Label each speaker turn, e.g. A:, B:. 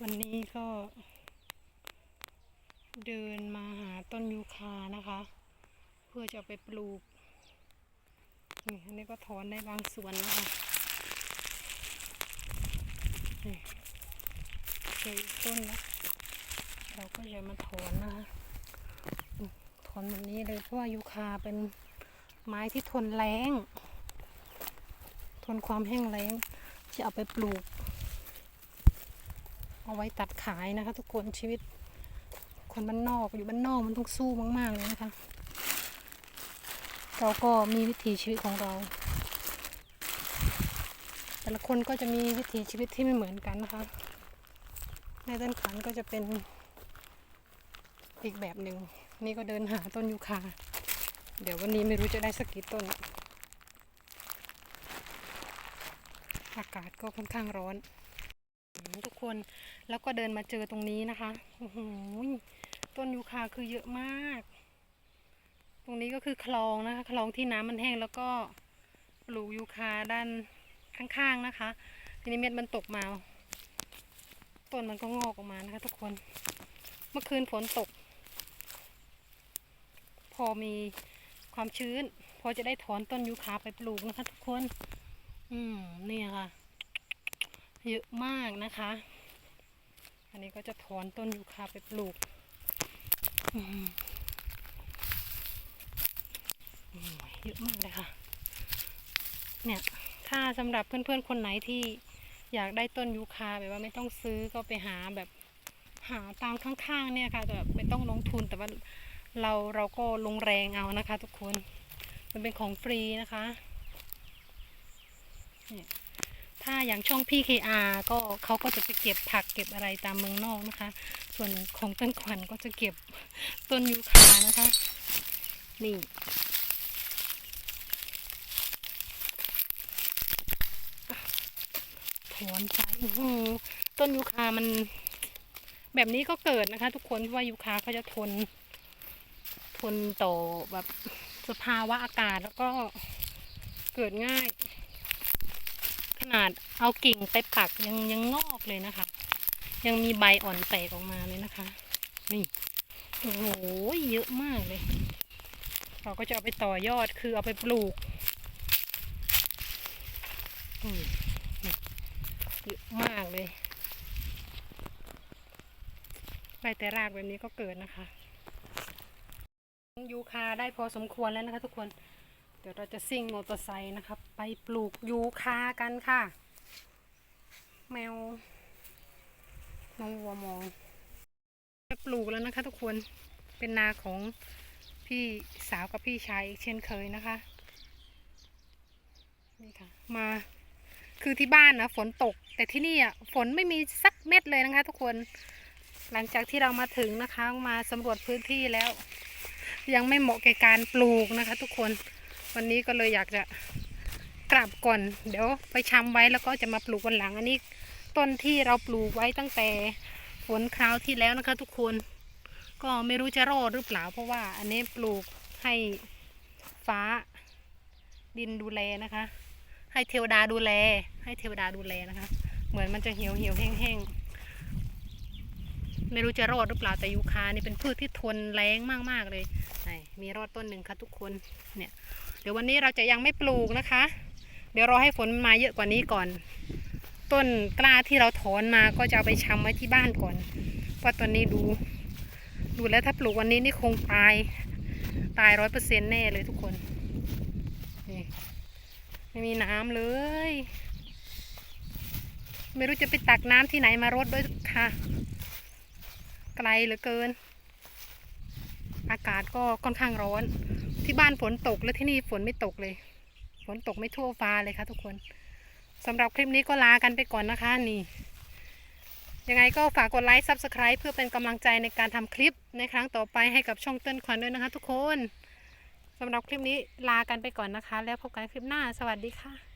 A: วันนี้ก็ เดินมาหาต้นยูคานะคะ เพื่อจะไปปลูกนี่อันนี้ก็ถอนได้บางส่วนแล้วค่ะนี่เจอต้นแล้วเราก็จะมาถอนนะคะถอนแบบนี้เลยเพราะว่ายูคาเป็นไม้ที่ทนแรง ทนความแห้งแล้ง จะเอาไปปลูก เอาไว้ตัดขายนะคะ ทุกคนชีวิต คนบ้านนอกอยู่บ้านนอกมันต้องสู้มากๆเลยนะคะ เราก็มีวิถีชีวิตของเรา แต่ละคนก็จะมีวิถีชีวิตที่ไม่เหมือนกันนะคะแม่ต้นขันก็จะเป็นอีกแบบหนึ่งนี่ก็เดินหาต้นยูคา เดี๋ยววันนี้ไม่รู้จะได้สักกี่ต้น อากาศก็ค่อนข้างร้อน ทุกคนแล้วก็เดินมาเจอตรงนี้นะคะโอ้โหต้นยูคาคือเยอะมาก ตรงนี้ก็คือคลองนะคะคลองที่น้ำมันแห้งแล้วก็ปลูกยูคาด้านข้างๆนะคะ ทีนี้เม็ดมันตกมาต้นมันก็งอกออกมานะคะ ทุกคน เมื่อคืนฝนตก พอมีความชื้น พอจะได้ถอนต้นยูคาไปปลูกนะคะ ทุกคน อืมเนี่ยค่ะ เยอะมากนะคะ อันนี้ก็จะถอนต้นยูคาไปปลูกอืมเยอะมากเลยค่ะ เนี่ยถ้าสำหรับเพื่อนๆคนไหนที่อยากได้ต้นยูคาแบบว่าไม่ต้องซื้อก็ไปหาแบบหาตามข้างๆเนี่ยค่ะแต่แบบไม่ต้องลงทุนแต่ว่าเราเราก็ลงแรงเอานะคะ ทุกคน มันเป็นของฟรีนะคะ ถ้าอย่างช่องพี่ KR ก็เขาก็จะไปเก็บผักเก็บอะไรตามเมืองนอกนะคะ ส่วนของต้นขวัญก็จะเก็บต้นยูคานะคะ นี่ถอนไปโอ้โหต้นยูคามันแบบนี้ก็เกิดนะคะ ทุกคนเพราะว่ายูคาเขาจะทน ทนต่อแบบสภาวะอากาศแล้วก็เกิดง่าย นาดเอากิ่งไปปักยังยังงอกเลยนะคะ ยังมีใบอ่อนแตกออกมาเลยนะคะ นี่โอ้โหเยอะมากเลย เราก็จะเอาไปต่อยอดคือเอาไปปลูกอืมเยอะมากเลยใบแต่รากแบบนี้ก็เกิดนะคะ ยูคาได้พอสมควรแล้วนะคะทุกคน ดี๋ยวเราจะซิ่งมอเตอร์ไซค์นะครับ ไปปลูกยูคากันค่ะ แมวน้องวัวมอง จะปลูกแล้วนะคะทุกคนเป็นนาของพี่สาวกับพี่ชายอีกเช่นเคยนะคะ นี่ค่ะ มาคือที่บ้านนะฝนตก แต่ที่นี่อะฝนไม่มีสักเม็ดเลยนะคะ ทุกคนหลังจากที่เรามาถึงนะคะมาสำรวจพื้นที่แล้ว ยังไม่เหมาะแก่การปลูกนะคะ ทุกคน วันนี้ก็เลยอยากจะกลับก่อน เดี๋ยวไปชำไว้แล้วก็จะมาปลูกวันหลังอันนี้ต้นที่เราปลูกไว้ตั้งแต่ฝนคราวที่แล้วนะคะ ทุกคน ก็ไม่รู้จะรอดหรือเปล่า เพราะว่าอันนี้ปลูกให้ฟ้าดินดูแลนะคะ ให้เทวดาดูแล ให้เทวดาดูแลนะคะ เหมือนมันจะเหี่ยวเหี่ยวๆแห้งๆไม่รู้จะรอดหรือเปล่าแต่ยูคานี่เป็นพืชที่ทนแรงมากๆเลยมีรอดต้นหนึ่งค่ะทุกคนเนี่ย ดี๋ยววันนี้เราจะยังไม่ปลูกนะคะ เดี๋ยวรอให้ฝนมาเยอะกว่านี้ก่อน ต้นกล้าที่เราถอนมาก็จะเอาไปชำไว้ที่บ้านก่อน เพราะตอนนี้ดู ดูแล้วถ้าปลูกวันนี้นี่คงตายตายร้อยเปอร์เซ็นแน่เลยทุกคนนี่ไม่มีน้ำเลย ไม่รู้จะไปตักน้ำที่ไหนมารดด้วยค่ะ ไกลเหลือเกิน อากาศก็ค่อนข้างร้อน ที่บ้านฝนตกและที่นี่ฝนไม่ตกเลย ฝนตกไม่ทั่วฟ้าเลยค่ะทุกคนสำหรับคลิปนี้ก็ลากันไปก่อนนะคะนี่ ยังไงก็ฝากกดไลค์ Subscribe เพื่อเป็นกำลังใจในการทำคลิปในครั้งต่อไปให้กับช่องเต้นควันด้วยนะคะ ทุกคนสำหรับคลิปนี้ลากันไปก่อนนะคะ แล้วพบกันคลิปหน้าสวัสดีค่ะ